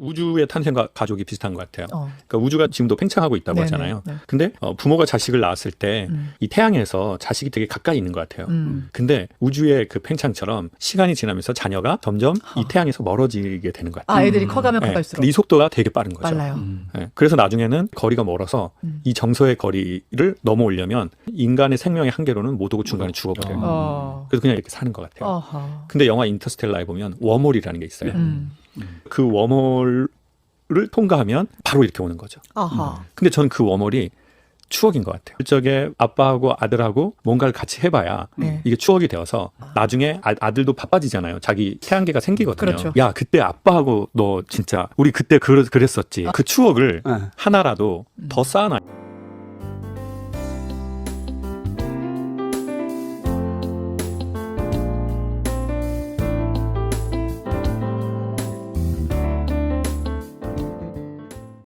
우주의 탄생과 가족이 비슷한 것 같아요. 어. 그러니까 우주가 지금도 팽창하고 있다고 네네, 하잖아요. 네. 근데 어, 부모가 자식을 낳았을 때이 음. 태양에서 자식이 되게 가까이 있는 것 같아요. 음. 근데 우주의 그 팽창처럼 시간이 지나면서 자녀가 점점 이 태양에서 멀어지게 되는 것 같아요. 아, 애들이 커가면 네, 커갈수록 근데 이 속도가 되게 빠른 거죠. 빨라요. 음. 네, 그래서 나중에는 거리가 멀어서 음. 이 정서의 거리를 넘어오려면 인간의 생명의 한계로는 못 오고 중간에 죽어버려요. 음. 어. 그래서 그냥 이렇게 사는 것 같아요. 어허. 근데 영화 인터스텔라에 보면 웜홀이라는 게 있어요. 음. 그 웜홀을 통과하면 바로 이렇게 오는 거죠. 어허. 근데 저는 그 웜홀이 추억인 것 같아요. 적에 아빠하고 아들하고 뭔가를 같이 해봐야 네. 이게 추억이 되어서 나중에 아, 들도 바빠지잖아요. 자기 태양계가 생기거든요. 그렇죠. 야 그때 아빠하고 너 진짜 우리 그때 그, 그랬었지. 그 추억을 네. 하나라도 음. 더 쌓아놔.